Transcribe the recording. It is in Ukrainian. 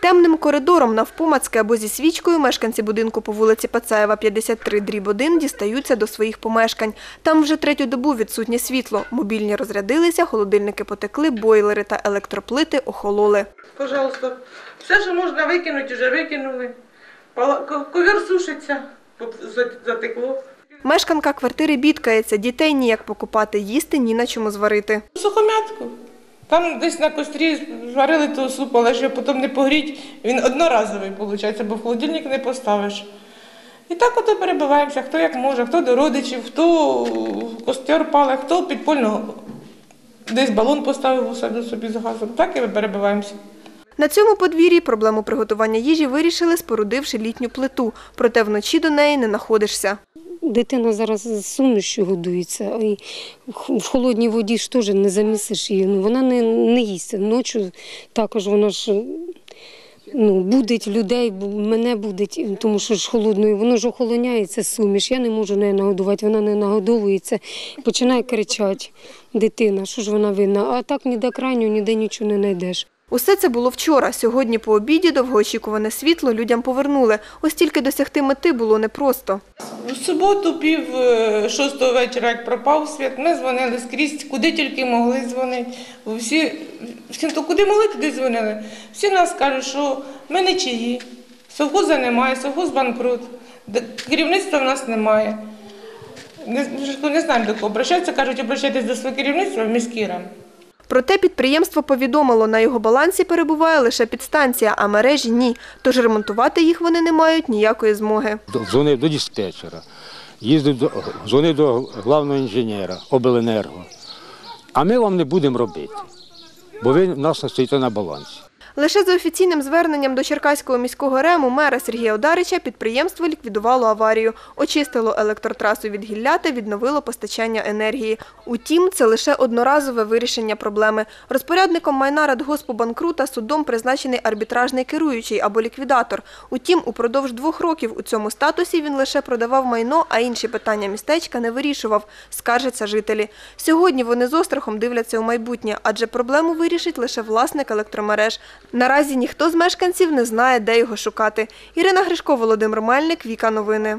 Темним коридором навпомацьки або зі свічкою мешканці будинку по вулиці Пацаєва, 53, дріб 1 дістаються до своїх помешкань. Там вже третю добу відсутнє світло. Мобільні розрядилися, холодильники потекли, бойлери та електроплити охололи. Пожалуйста, все, що можна викинути, вже викинули. Пала- ко- сушиться, затекло. Мешканка квартири бідкається, дітей ніяк покупати, їсти ні на чому зварити. Сухомятку. Там десь на кострі зварили того супу, але ж його потім не погріть. Він одноразовий, виходить, бо в холодильник не поставиш. І так ото перебиваємося, хто як може, хто до родичів, хто в костер пале, хто підпольно десь балон поставив у себе собі з газом. Так і ми перебиваємося. На цьому подвір'ї проблему приготування їжі вирішили, спорудивши літню плиту. Проте вночі до неї не находишся. Дитина зараз з сумішю годується, і в холодній воді ж теж не замісиш її. Ну, вона не, не їсть. Ночі також вона ж ну, будить людей, мене будить, тому що ж холодною, воно ж охолоняється суміш. Я не можу неї нагодувати, вона не нагодовується. Починає кричати дитина, що ж вона винна. А так ніде крайнього, ніде нічого не знайдеш. Усе це було вчора. Сьогодні по обіді довгоочікуване світло людям повернули. Ось тільки досягти мети було непросто. В суботу, пів е, шостого вечора, як пропав світ, ми дзвонили скрізь, куди тільки могли дзвонити. Всі, всі то куди могли, туди дзвонили. Всі нас кажуть, що ми не чиї, совхоза немає, совхоз банкрут, керівництва в нас немає. Не, не знаємо до кого обращатися, кажуть, обращайтесь до свого керівництва в міський рам. Проте підприємство повідомило, на його балансі перебуває лише підстанція, а мережі ні. Тож ремонтувати їх вони не мають ніякої змоги. Дзвонив до диспетчера, їздив до, до головного інженера обленерго. А ми вам не будемо робити, бо ви в нас стоїте на балансі. Лише за офіційним зверненням до Черкаського міського рему мера Сергія Одарича підприємство ліквідувало аварію, очистило електротрасу від гілля та відновило постачання енергії. Утім, це лише одноразове вирішення проблеми. Розпорядником майна радгоспу банкрута судом призначений арбітражний керуючий або ліквідатор. Утім, упродовж двох років у цьому статусі він лише продавав майно, а інші питання містечка не вирішував, скаржаться жителі. Сьогодні вони з острахом дивляться у майбутнє, адже проблему вирішить лише власник електромереж. Наразі ніхто з мешканців не знає, де його шукати. Ірина Гришко, Володимир Мельник, Віка Новини.